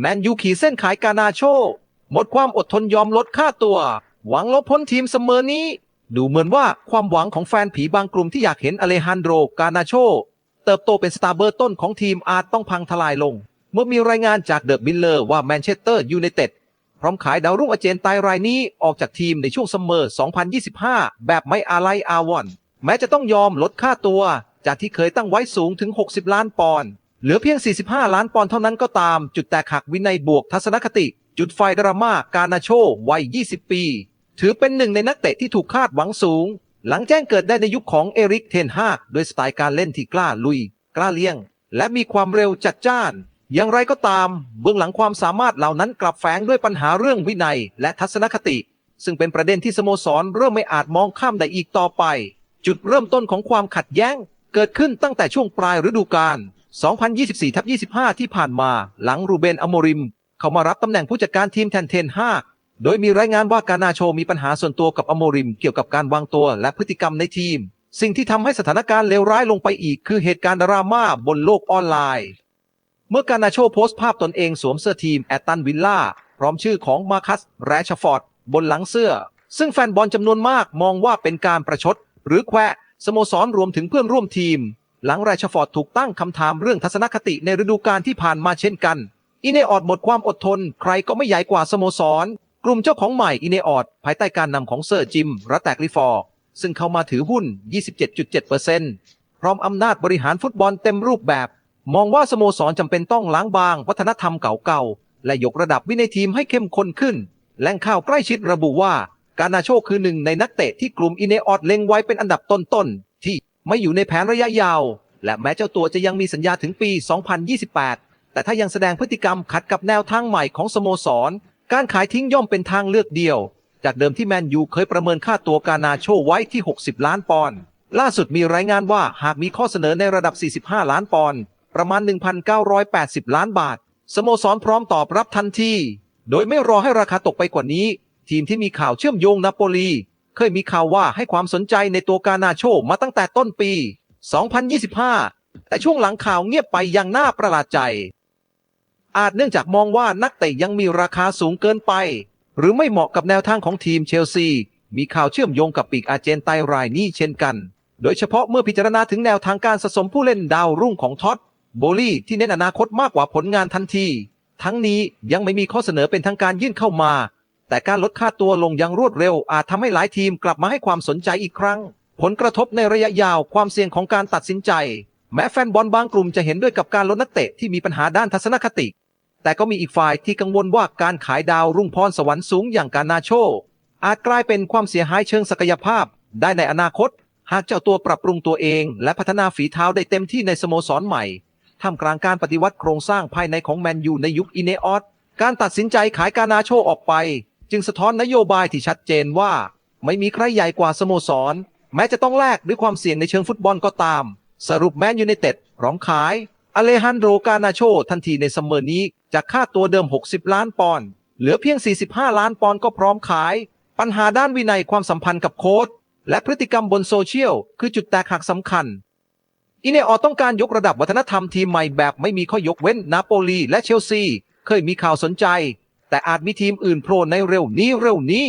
แมนยูขี่เส้นขายกานาโช หมดความอดทนยอมลดค่าตัว หวังลบพ้นทีมเสมอนี้ ดูเหมือนว่าความหวังของแฟนผีบางกลุ่มที่อยากเห็นอเลฮันโดรกานาโช เติบโตเป็นสตาร์เบอร์ต้นของทีมอาจต้องพังทลายลง เมื่อมีรายงานจากเดอะบิลเลอร์ว่าแมนเชสเตอร์ยูไนเต็ดพร้อมขายดาวรุ่งอาเจนไตรายนี้ออกจากทีมในช่วงซัมเมอร์2025 แบบไม่อาลัยอาวอนแม้จะต้องยอมลดค่าตัว จากที่เคยตั้งไว้สูงถึง 60 ล้านปอนด์ เหลือเพียง 45 ล้านปอนด์เท่านั้นก็ตาม จุดแตกหักวินัยบวกทัศนคติ จุดไฟดราม่ากานาโชวัย 20 ปี ถือเป็นหนึ่งในนักเตะที่ถูกคาดหวังสูง หลังแจ้งเกิดได้ในยุคของเอริกเทนฮากด้วยสไตล์การเล่นที่กล้าลุย กล้าเลี้ยง และมีความเร็วจัดจ้าน อย่างไรก็ตาม เบื้องหลังความสามารถเหล่านั้นกลับแฝงด้วยปัญหาเรื่องวินัย และทัศนคติ ซึ่งเป็นประเด็นที่สโมสรเริ่มไม่อาจมองข้ามได้อีกต่อไป จุดเริ่มต้นของความขัดแย้งเกิดขึ้นตั้งแต่ช่วงปลายฤดูกาล 2024-25 ที่ผ่านมาหลังรูเบนอโมริม เข้ามารับตำแหน่งผู้จัดการทีมแทนเทนฮากโดยมีรายงานว่าการนาโชมีปัญหาส่วนตัวกับอโมริม เกี่ยวกับการวางตัวและพฤติกรรมในทีม สิ่งที่ทำให้สถานการณ์เลวร้ายลงไปอีก คือเหตุการณ์ดราม่าบนโลกออนไลน์ เมื่อการนาโชโพสต์ภาพตนเองสวมเสื้อทีมแอตตันวิลล่าพร้อมชื่อของมาคัสแรชฟอร์ดบนหลังเสื้อ ซึ่งแฟนบอลจำนวนมากมองว่าเป็นการประชด หรือแควะสโมสรรวมถึงเพื่อนร่วมทีม หลังแรชฟอร์ดถูกตั้งคำถามเรื่องทัศนคติในฤดูกาลที่ผ่านมาเช่นกัน อินเนออดหมดความอดทน ใครก็ไม่ใหญ่กว่าสโมสร กลุ่มเจ้าของใหม่อินเนออดภายใต้การนำของเซอร์จิมรัตแตกลิฟอร์ซึ่งเข้ามาถือหุ้น 27.7%พร้อมอำนาจบริหารฟุตบอลเต็มรูปแบบ มองว่าสโมสรจำเป็นต้องล้างบาง วัฒนธรรมเก่าๆ และยกระดับวินัยทีมให้เข้มข้นขึ้น แหล่งข่าวใกล้ชิดระบุว่า การนาโชคือหนึ่งในนักเตะที่กลุ่มอินเนออดเล็งไว้เป็นอันดับต้นๆ ไม่อยู่ในแผนระยะยาว และแม้เจ้าตัวจะยังมีสัญญาถึงปี 2028 แต่ถ้ายังแสดงพฤติกรรมขัดกับแนวทางใหม่ของสโมสร การขายทิ้งย่อมเป็นทางเลือกเดียว จากเดิมที่แมนยูเคยประเมินค่าตัวกานาโชไว้ที่ 60 ล้านปอนด์ล่าสุดมีรายงานว่าหากมีข้อเสนอในระดับ 45 ล้านปอนด์ประมาณ 1,980 ล้านบาท สโมสรพร้อมตอบรับทันที โดยไม่รอให้ราคาตกไปกว่านี้ ทีมที่มีข่าวเชื่อมโยงนาโปลี เคยมีข่าวว่าให้ความสนใจในตัวกานาโชมาตั้งแต่ต้นปี 2025 แต่ช่วงหลังข่าวเงียบไปอย่างน่าประหลาดใจ อาจเนื่องจากมองว่านักเตะยังมีราคาสูงเกินไป หรือไม่เหมาะกับแนวทางของทีมเชลซี มีข่าวเชื่อมโยงกับปีกอาเจนไตรายนี้เช่นกัน โดยเฉพาะเมื่อพิจารณาถึงแนวทางการสะสมผู้เล่นดาวรุ่งของท็อตโบลี่ที่เน้นอนาคตมากกว่าผลงานทันที ทั้งนี้ยังไม่มีข้อเสนอเป็นทางการยื่นเข้ามา แต่การลดค่าตัวลงอย่างรวดเร็ว อาจทำให้หลายทีมกลับมาให้ความสนใจอีกครั้ง ผลกระทบในระยะยาวความเสี่ยงของการตัดสินใจ แม้แฟนบอลบางกลุ่มจะเห็นด้วยกับการลดนักเตะที่มีปัญหาด้านทัศนคติ แต่ก็มีอีกฝ่ายที่กังวลว่าการขายดาวรุ่งพรสวรรค์สูงอย่างการนาโช อาจกลายเป็นความเสียหายเชิงศักยภาพ ได้ในอนาคต หากเจ้าตัวปรับปรุงตัวเอง และพัฒนาฝีเท้าได้เต็มที่ในสโมสรใหม่ท่ามกลางการปฏิวัติโครงสร้างภายในของแมนยูในยุคอินเนออสการตัดสินใจขายการนาโชออกไป จึงสะท้อนนโยบายที่ชัดเจนว่า ไม่มีใครใหญ่กว่าสโมสร แม้จะต้องแลกด้วยความเสี่ยงในเชิงฟุตบอลก็ตาม สรุปแมนยูไนเต็ดพร้อมขายอเลฮันโดกานาโชทันทีในซัมเมอร์นี้จากค่าตัวเดิม 60 ล้านปอนด์เหลือเพียง 45 ล้านปอนด์ก็พร้อมขาย ปัญหาด้านวินัยความสัมพันธ์กับโค้ชและพฤติกรรมบนโซเชียล คือจุดแตกหักสำคัญ อินเนออต้องการยกระดับวัฒนธรรมทีมใหม่แบบไม่มีข้อยกเว้นนาโปลีและเชลซี เคยมีข่าวสนใจ แต่อาจมีทีมอื่นโผล่ในเร็วนี้เร็วนี้